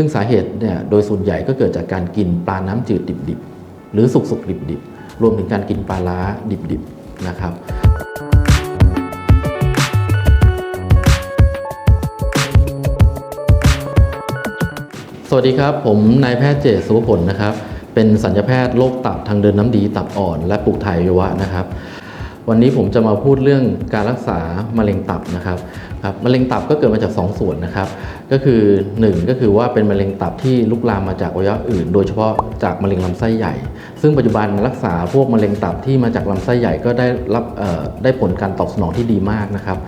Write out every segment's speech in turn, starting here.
ซึ่งสาเหตุเนี่ยโดยส่วนใหญ่ก็เกิดจากการกินปลาน้ำจืดดิบๆ หรือสุกๆ ดิบๆ รวมถึงการกินปลาล้าดิบๆ นะครับสวัสดีครับ ผมนายแพทย์เจษสุวผลนะครับ เป็นสัญญาแพทย์โรคตับทางเดินน้ำดีตับอ่อน และปลูกถ่ายอวัยวะนะครับ วันนี้ผมจะมาพูดเรื่องการรักษามะเร็งตับนะครับครับมะเร็งตับก็เกิดมาจาก 2 ส่วนนะครับ ก็คือ 1 ก็คือว่าเป็นมะเร็งตับที่ลุกลามมาจากอวัยวะอื่น โดยเฉพาะจากมะเร็งลำไส้ใหญ่ ซึ่งปัจจุบันรักษาพวกมะเร็งตับที่มาจากลำไส้ใหญ่ก็ได้รับได้ผลการตอบสนองที่ดีมากนะครับ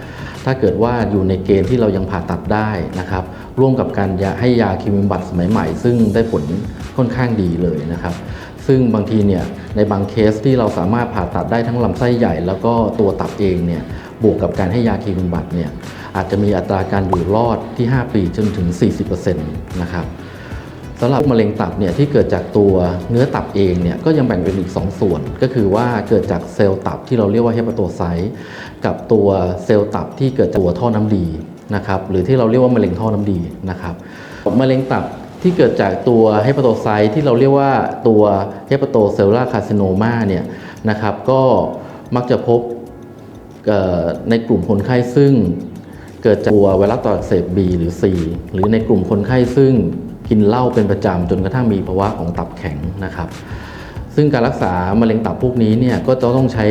ถ้าเกิดว่าอยู่ในเกณฑ์ที่เรายังผ่าตัดได้นะครับ ร่วมกับการให้ยาคีมบำบัดสมัยใหม่ ซึ่งได้ผลค่อนข้างดีเลยนะครับ ซึ่งบางทีเนี่ยในบางเคสที่เราสามารถผ่าตัดได้ทั้งลำไส้ใหญ่ แล้วก็ตัวตับเองเนี่ยบวกกับการให้ยาคีโมบำบัดเนี่ยอาจจะมีอัตราการอยู่รอดที่ 5 ปีจนถึง 40%นะครับสำหรับมะเร็งตับเนี่ยที่เกิดจากตัวเนื้อตับเองเนี่ยก็ยังแบ่งเป็นอีก 2 ส่วน ก็คือว่าเกิดจากเซลล์ตับที่เราเรียกว่าเฮปาโตไซต์กับตัวเซลล์ตับที่เกิดจากตัวท่อน้ำดีนะครับหรือที่เราเรียกว่ามะเร็งท่อน้ำดีนะครับมะเร็งตับ ที่เกิดจากตัวเฮปาโตไซต์ที่เราเรียกว่าตัวเฮปาโตเซลลูลาร์คาซิโนมาเนี่ยนะครับก็มักจะพบในกลุ่มคนไข้ซึ่ง เกิดจากตัวไวรัสตับอักเสบ B หรือ C หรือในกลุ่มคนไข้ซึ่งกินเหล้าเป็นประจำจนกระทั่งมีภาวะของตับแข็งนะครับ ซึ่งการรักษามะเร็งตับพวกนี้เนี่ยก็จะต้องใช้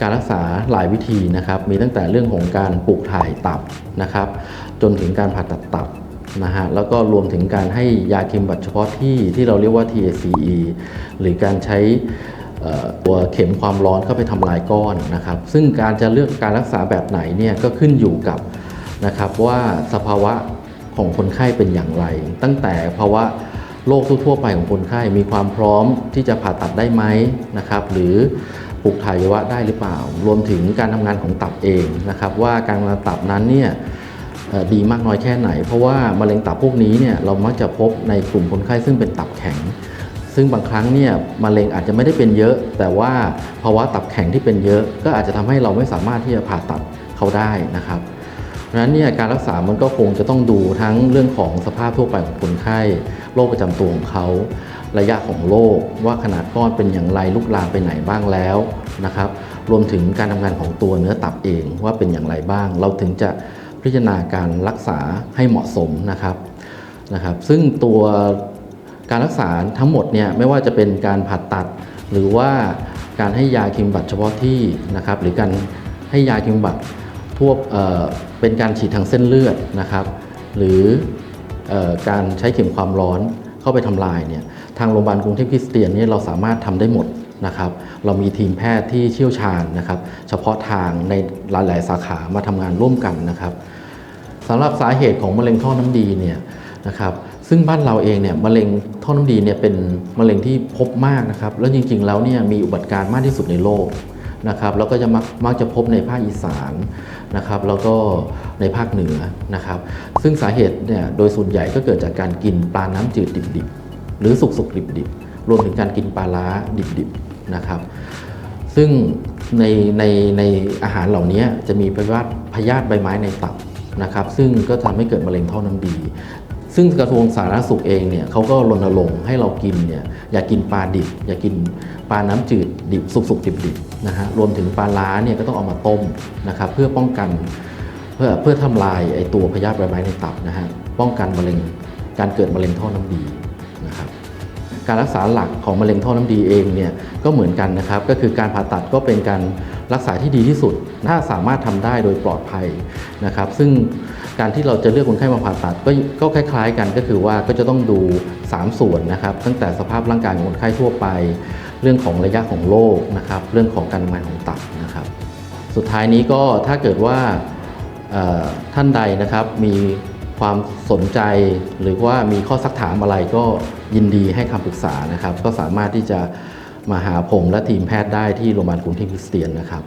การรักษาหลายวิธีนะครับ มีตั้งแต่เรื่องของการปลูกถ่ายตับนะครับ จนถึงการผ่าตัดตับ นะฮะแล้วก็รวมถึงการให้ยาเคมบัตเฉพาะที่ที่เราเรียกว่า TACE หรือการใช้ตัวเข็มความร้อนเข้าไปทำลายก้อนนะครับ ซึ่งการจะเลือกการรักษาแบบไหนเนี่ยก็ขึ้นอยู่กับนะครับว่าสภาวะของคนไข้เป็นอย่างไร ตั้งแต่ภาวะโรคทั่วไปของคนไข้มีความพร้อมที่จะผ่าตัดได้ไหมนะครับ หรือปลูกถ่ายวะได้หรือเปล่า รวมถึงการทำงานของตับเองนะครับ ว่าการทำงานตับนั้นเนี่ย ดีมากน้อยแค่ไหน เพราะว่ามะเร็งตับพวกนี้เนี่ยเรามักจะพบในกลุ่มคนไข้ซึ่งเป็นตับแข็ง ซึ่งบางครั้งเนี่ยมะเร็งอาจจะไม่ได้เป็นเยอะ แต่ว่าภาวะตับแข็งที่เป็นเยอะ ก็อาจจะทำให้เราไม่สามารถที่จะผ่าตัดเขาได้นะครับเพราะฉะนั้นเนี่ยการรักษามันก็คงจะต้องดูทั้งเรื่องของสภาพทั่วไปของคนไข้ โรคประจำตัวของเขา ระยะของโรคว่าขนาดก้อนเป็นอย่างไรลุกลามไปไหนบ้างแล้วนะครับ รวมถึงการทำงานของตัวเนื้อตับเองว่าเป็นอย่างไรบ้าง เราถึงจะ พิจารณาการรักษาให้เหมาะสมนะครับนะครับ ซึ่งตัวการรักษาทั้งหมดเนี่ยไม่ว่าจะเป็นการผ่าตัด หรือว่าการให้ยาคิมบัตเฉพาะที่นะครับ หรือการให้ยาคิมบัตทั่วเเป็นการฉีดทางเส้นเลือดนะครับ หรือออการใช้เข็มความร้อนเข้าไปทำลายเนี่ยทางโรงพยาบาลกรุงเทพคริสเตียนเนี่ยเราสามารถทำได้หมด นะครับ เรามีทีมแพทย์ที่เชี่ยวชาญนะครับ เฉพาะทางในหลาย ๆ สาขามาทำงานร่วมกันนะครับสำหรับสาเหตุของมะเร็งท่อน้ำดีเนี่ยนะครับซึ่งบ้านเราเองเนี่ยมะเร็งท่อน้ำดีเนี่ยเป็นมะเร็งที่พบมากนะครับ แล้วจริง ๆ แล้วเนี่ยมีอุบัติการณ์มากที่สุดในโลกนะครับแล้วก็จะมักมักจะพบในภาคอีสานนะครับแล้วก็ในภาคเหนือนะครับ ซึ่งสาเหตุเนี่ยโดยส่วนใหญ่ก็เกิดจากการกินปลาน้ำจืดดิบๆ หรือสุกๆดิบๆ รวมถึงการกินปลาล้าดิบๆ นะครับ ซึ่งในในในอาหารเหล่านี้จะมีพยาธิพยาธิใบไม้ในตับนะครับซึ่งก็ทำให้เกิดมะเร็งท่อน้ำดี ซึ่งกระทรวงสาธารณสุขเองเนี่ยเขาก็รณรงค์ให้เรากินเนี่ยอย่ากินปลาดิบ อย่ากินปลาน้ำจืดดิบสุกๆดิบๆนะฮะรวมถึงปลาล้าเนี่ยก็ต้องเอามาต้มนะครับเพื่อป้องกันเพื่อเพื่อทำลายไอตัวพยาธิใบไม้ในตับนะฮะป้องกันมะเร็งการเกิดมะเร็งท่อน้ำดีนะครับ การรักษาหลักของมะเร็งท่อน้ำดีเองเนี่ยก็เหมือนกันนะครับ ก็คือการผ่าตัดก็เป็นการรักษาที่ดีที่สุด ถ้าสามารถทำได้โดยปลอดภัยนะครับ ซึ่งการที่เราจะเลือกคนไข้มาผ่าตัดก็ก็คล้าย ๆ กันก็คือว่าก็จะต้องดู 3 ส่วนนะครับ ตั้งแต่สภาพร่างกายของคนไข้ทั่วไป เรื่องของระยะของโรคนะครับ เรื่องของการทำงานของตับนะครับ สุดท้ายนี้ก็ถ้าเกิดว่าท่านใดนะครับมี ความสนใจหรือว่ามีข้อสักถามอะไรก็ยินดีให้คำปรึกษานะครับ ก็สามารถที่จะมาหาผมและทีมแพทย์ได้ที่โรงพยาบาลกรุงเทพคริสเตียนนะครับ